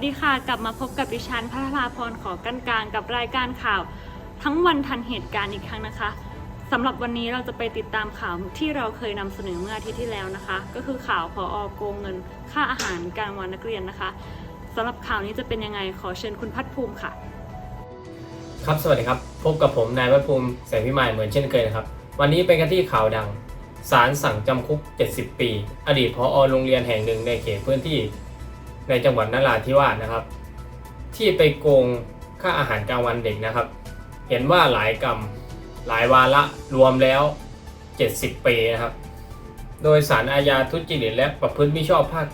สดีค่ะ กลับมาพบกับดิฉันพัทราพรขอกันกลางกับรายการข่าว ทั้งวันทันเหตุการณ์อีกครั้งนะคะสำหรับวันนี้เราจะไปติดตามข่าวที่เราเคยนำเสนอเมื่ออาทิตย์ที่แล้วนะคะ ก็คือข่าวพออโกงเงิน ค่าอาหารกลางวันนักเรียนนะคะสำหรับข่าวนี้จะเป็นยังไงขอเชิญคุณพัฒภูมิค่ะ ครับสวัสดีครับ พบกับผมนายวัฒภูมิแสงพิมายเหมือนเช่นเคยนะครับ วันนี้เป็นกันที่ข่าวดังศาลสั่งจำคุก 70 ปี อดีตพอโรงเรียนแห่งหนึ่งในเขตพื้นที่ ในจังหวัดนราธิวาสนะครับ ที่ไปโกงค่าอาหารกลางวันเด็กนะครับ เห็นว่าหลายกรรมหลายวาระรวมแล้ว 70 ปีนะครับ โดยสารอาญาทุจริตและประพฤติมิชอบภาค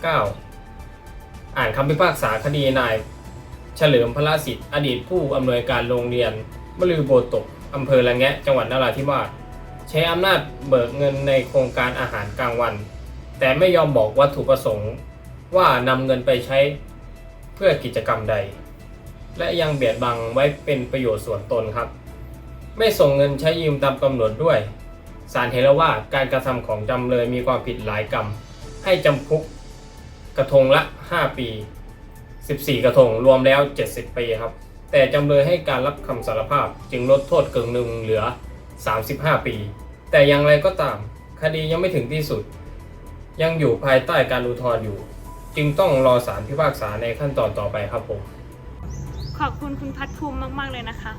9 อ่านคำพิพากษาคดีนาย เฉลิมพระสิทธิ์อดีตผู้อำนวยการโรงเรียนมลือโบตกอำเภอละแงะ จังหวัดนราธิวาสใช้อำนาจเบิกเงินในโครงการอาหารกลางวัน แต่ไม่ยอมบอกวัตถุประสงค์ ว่านำเงินไปใช้เพื่อกิจกรรมใด และยังเบียดบังไว้เป็นประโยชน์ส่วนตนครับ ไม่ส่งเงินใช้ยืมตามกำหนดด้วยศาลเห็นแล้วว่าการกระทำของจำเลยมีความผิดหลายกรรม ให้จำคุกกระทงละ 5 ปี 14 กระทงรวมแล้ว 70 ปีครับ แต่จำเลยให้การรับคำสารภาพจึงลดโทษกึ่งหนึ่งเหลือ 35 ปี แต่อย่างไรก็ตาม คดียังไม่ถึงที่สุด ยังอยู่ภายใต้การอุทธรณ์อยู่ จึงต้องรอศาลพิพากษาในขั้นตอนต่อไปครับผม ขอบคุณคุณพัฒภูมิมากๆเลยนะคะ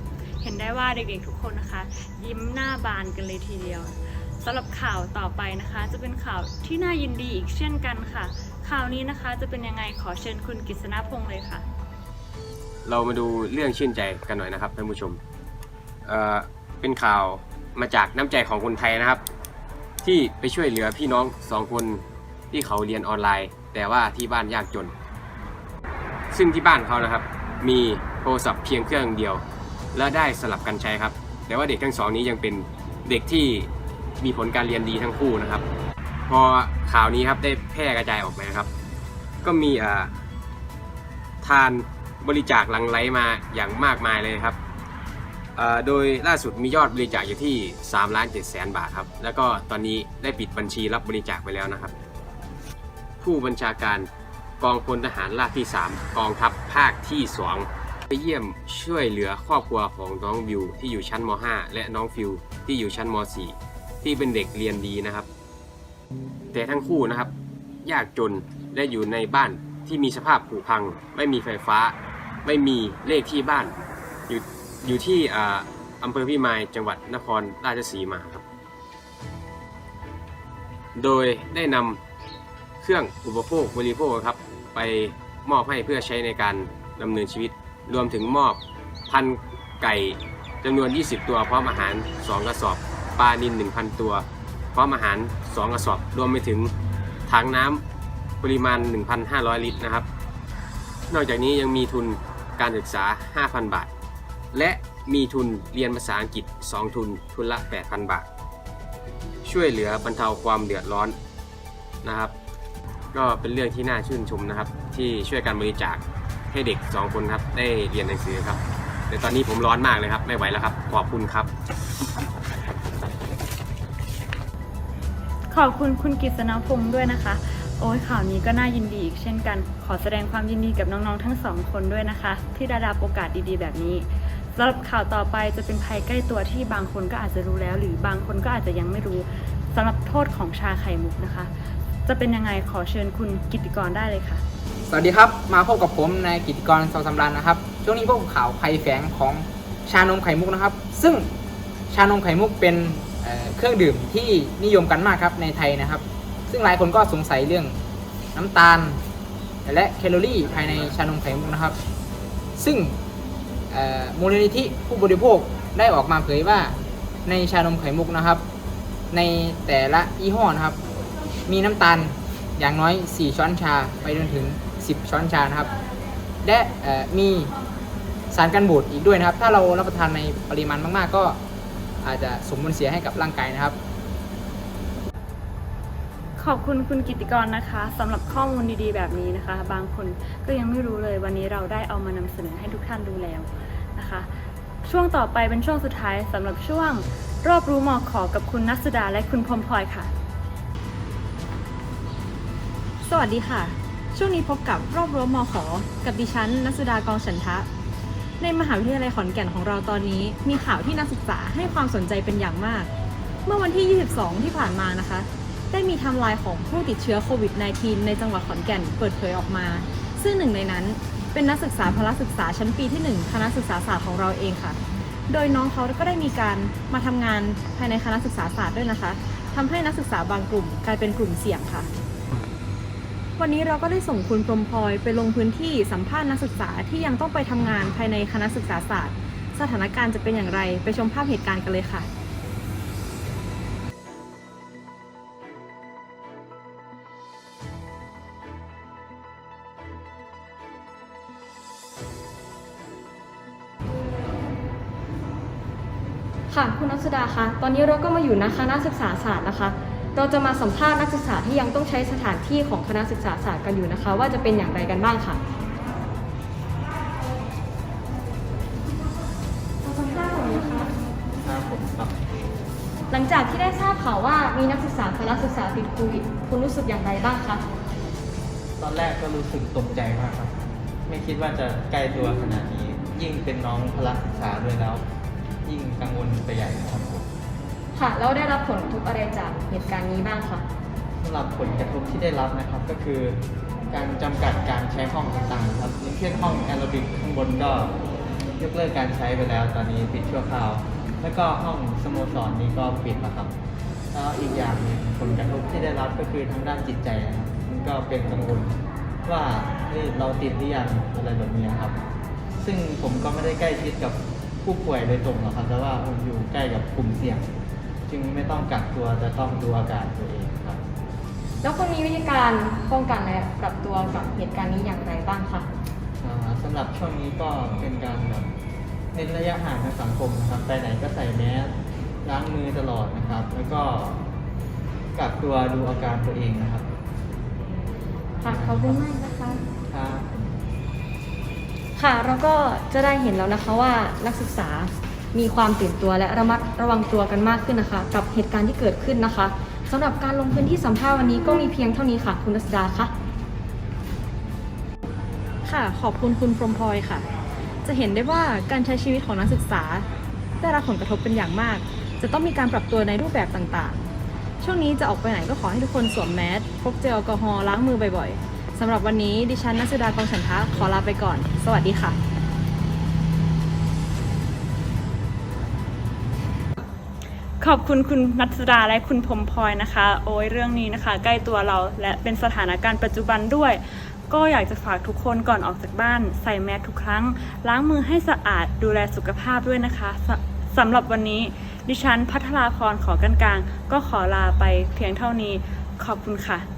เห็นได้ว่าเด็กๆทุกคนนะคะ ยิ้มหน้าบานกันเลยทีเดียวสำหรับข่าวต่อไปนะคะ จะเป็นข่าวที่น่ายินดีอีกเช่นกันค่ะ ข่าวนี้นะคะจะเป็นยังไงขอเชิญคุณกฤษณพงศ์เลยค่ะ เรามาดูเรื่องชื่นใจกันหน่อยนะครับท่านผู้ชมเอ่อเป็นข่าวมาจากน้ำใจของคนไทยนะครับ ที่ไปช่วยเหลือพี่น้องสองคนที่เขาเรียนออนไลน์ แต่ว่าที่บ้านยากจน ซึ่งที่บ้านเขานะครับ มีโทรศัพท์เพียงเครื่องเดียว และได้สลับกันใช้ครับ แต่ว่าเด็กทั้งสองนี้ยังเป็นเด็กที่มีผลการเรียนดีทั้งคู่นะครับ พอข่าวนี้ครับได้แพร่กระจายออกไปนะครับ ก็มีอ่อทานบริจาคหลังไหลมาอย่างมากมายเลยครับโดยล่าสุดมียอดบริจาคอยู่ที่3ล้าน7แสนบาทครับ แล้วก็ตอนนี้ได้ปิดบัญชีรับบริจาคไปแล้วนะครับ ผู้บัญชาการกองพลทหารราบที่ 3 กองทัพภาคที่ 2 ไปเยี่ยมช่วยเหลือครอบครัวของน้องวิวที่อยู่ชั้นม .5 และน้องฟิวที่อยู่ชั้นม .4 ที่เป็นเด็กเรียนดีนะครับ แต่ทั้งคู่นะครับยากจนและอยู่ในบ้านที่มีสภาพผุพัง ไม่มีไฟฟ้า ไม่มีเลขที่บ้าน อยู่อยู่ที่อ่าอำเภอพิมายจังหวัดนครราชสีมาครับ โดยได้นำ เครื่องอุปโภคบริโภคครับไปมอบให้เพื่อใช้ในการดำเนินชีวิต รวมถึงมอบพันไก่จำนวน 20 ตัวพร้อมอาหาร 2 กระสอบ ปลานิน 1,000 ตัว พร้อมอาหาร 2 กระสอบ รวมไปถึงถังน้ำปริมาณ 1,500 ลิตรนะครับ นอกจากนี้ยังมีทุนการศึกษา 5,000 บาท และมีทุนเรียนภาษาอังกฤษ 2 ทุน ทุนละ 8,000 บาท ช่วยเหลือบรรเทาความเดือดร้อนนะครับ ก็เป็นเรื่องที่น่าชื่นชมนะครับ ที่ช่วยการบริจาคให้เด็ก 2 คนครับ ได้เรียนหนังสือครับ แต่ตอนนี้ผมร้อนมากเลยครับ ไม่ไหวแล้วครับ ขอบคุณครับ ขอบคุณคุณกฤษณพงศ์ด้วยนะคะ โอ้ยข่าวนี้ก็น่ายินดีอีกเช่นกัน ขอแสดงความยินดีกับน้องๆทั้งสองคนด้วยนะคะ ที่ได้รับโอกาสดีๆ แบบนี้สำหรับข่าวต่อไปจะเป็นภัยใกล้ตัวที่บางคนก็อาจจะรู้แล้ว หรือบางคนก็อาจจะยังไม่รู้สำหรับโทษของชาไข่มุกนะคะ จะเป็นยังไงขอเชิญคุณกิติกรได้เลยค่ะ สวัสดีครับ มาพบกับผมนายกิติกรสองสำราญนะครับ ช่วงนี้พบกับข่าวภัยแฝงของชานมไข่มุกนะครับ ซึ่งชานมไข่มุกเป็นเอ่อเครื่องดื่มที่นิยมกันมากครับในไทยนะครับ ซึ่งหลายคนก็สงสัยเรื่องน้ำตาล และแคลอรี่ภายในชานมไข่มุกนะครับ ซึ่งเอ่อมูลนิธิผู้บริโภคได้ออกมาเผยว่าในชานมไข่มุกนะครับ ในแต่ละยี่ห้อนะครับ มีน้ำตาลอย่างน้อย 4 ช้อนชาไปจนถึง 10 ช้อนชานะครับ และมีสารกันบูดอีกด้วยนะครับ ถ้าเรารับประทานในปริมาณมาก ๆ ก็อาจจะสมผลเสียให้กับร่างกายนะครับ ขอบคุณคุณกิติกรนะคะสำหรับข้อมูลดีๆ แบบนี้นะคะ บางคนก็ยังไม่รู้เลยวันนี้เราได้เอามานำเสนอให้ทุกท่านดูแล้วนะคะ ช่วงต่อไปเป็นช่วงสุดท้ายสำหรับช่วงรอบรู้หมอกขอกับคุณนัสดาและคุณพรมพลอยค่ะ สวัสดีค่ะ ช่วงนี้พบกับรอบรั้วมขกับดิฉันนัสดากองฉันทะ ในมหาวิทยาลัยขอนแก่นของเราตอนนี้ มีข่าวที่นักศึกษาให้ความสนใจเป็นอย่างมาก เมื่อวันที่ 22 ที่ผ่านมานะคะ ได้มีทำลายของผู้ติดเชื้อโควิด -19 ในจังหวัดขอนแก่นเปิดเผยออกมา ซึ่งหนึ่งในนั้น เป็นนักศึกษาพละศึกษาชั้นปีที่ 1 คณะศึกษาศาสตร์ของเราเองค่ะ โดยน้องเขาก็ได้มีการมาทำงานภายในคณะศึกษาศาสตร์ด้วยนะคะทำให้นักศึกษาบางกลุ่มกลายเป็นกลุ่มเสี่ยงค่ะ วันนี้เราก็ได้ส่งคุณพรหมพลอยไปลงพื้นที่สัมภาษณ์นักศึกษาที่ยังต้องไปทำงานภายในคณะศึกษาศาสตร์ สถานการณ์จะเป็นอย่างไรไปชมภาพเหตุการณ์กันเลยค่ะค่ะคุณนัศึกษาคะตอนนี้เราก็มาอยู่ณคณะศึกษาศาสตร์นะคะ เราจะมาสัมภาษณ์นักศึกษาที่ยังต้องใช้สถานที่ของคณะศึกษาศาสตร์กันอยู่นะคะ ว่าจะเป็นอย่างไรกันบ้างค่ะเราสัมภาษณ์ก่อนนะคะครับผมครับหลังจากที่ได้ทราบข่าวว่ามีนักศึกษาคณะศึกษาติดโควิดคุณรู้สึกอย่างไรบ้างคะตอนแรกก็รู้สึกตกใจมากครับ ไม่คิดว่าจะใกล้ตัวขนาดนี้ ยิ่งเป็นน้องพละศึกษาด้วยแล้ว ยิ่งกังวลไปใหญ่ครับผม ค่ะแล้วได้รับผลกระทบอะไรจากเหตุการณ์นี้บ้างคะสำหรับผลกระทบที่ได้รับนะครับก็คือ การจำกัดการใช้ห้องต่างๆครับอย่างเช่นห้องแอโรบิกข้างบนก็ยกเลิกการใช้ไปแล้ว ตอนนี้ปิดชั่วคราว แล้วก็ห้องสโมสรนี้ก็ปิดแล้วครับแล้วอีกอย่างหนึ่งผลกระทบที่ได้รับก็คือทางด้านจิตใจนะครับมันก็เป็นกังวลว่าเฮ้ยเราติดหรือยังอะไรแบบนี้ครับ ซึ่งผมก็ไม่ได้ใกล้ชิดกับผู้ป่วยโดยตรงหรอกครับแต่ว่าผมอยู่ใกล้กับกลุ่มเสี่ยง จึงไม่ต้องกักตัวจะต้องดูอาการตัวเองครับ แล้วคุณมีวิธีการป้องกันและปรับตัวกับเหตุการณ์นี้อย่างไรบ้างคะอ่าสำหรับช่วงนี้ก็เป็นการแบบเน้นระยะห่างทางสังคมนะครับไปไหนก็ใส่แมสล้างมือตลอดนะครับ แล้วก็กักตัวดูอาการตัวเองนะครับค่ะขอบคุณมากนะคะ ครับ ค่ะเราก็จะได้เห็นแล้วนะคะว่านักศึกษา มีความตื่นตัวและระมัดระวังตัวกันมากขึ้นนะคะ กับเหตุการณ์ที่เกิดขึ้นนะคะสำหรับการลงพื้นที่สัมภาษณ์วันนี้ก็มีเพียงเท่านี้ค่ะ คุณรัศดาคะค่ะ ขอบคุณคุณพรหมพลอยค่ะ จะเห็นได้ว่าการใช้ชีวิตของนักศึกษา ได้รับผลกระทบเป็นอย่างมาก จะต้องมีการปรับตัวในรูปแบบต่างๆ ช่วงนี้จะออกไปไหนก็ขอให้ทุกคนสวมแมสพกเจลแอลกอฮอล์ล้างมือบ่อยๆสำหรับวันนี้ดิฉันนัสดากองฉันทะขอลาไปก่อน สวัสดีค่ะ ขอบคุณคุณนัทดาและคุณพมพลอยนะคะ โอ้ยเรื่องนี้นะคะ ใกล้ตัวเราและเป็นสถานการณ์ปัจจุบันด้วย ก็อยากจะฝากทุกคนก่อนออกจากบ้าน ใส่แมสทุกครั้ง ล้างมือให้สะอาดดูแลสุขภาพด้วยนะคะสสำหรับวันนี้ ดิฉันพัทราพรขอกันกลางก็ขอลาไปเพียงเท่านี้ขอบคุณค่ะ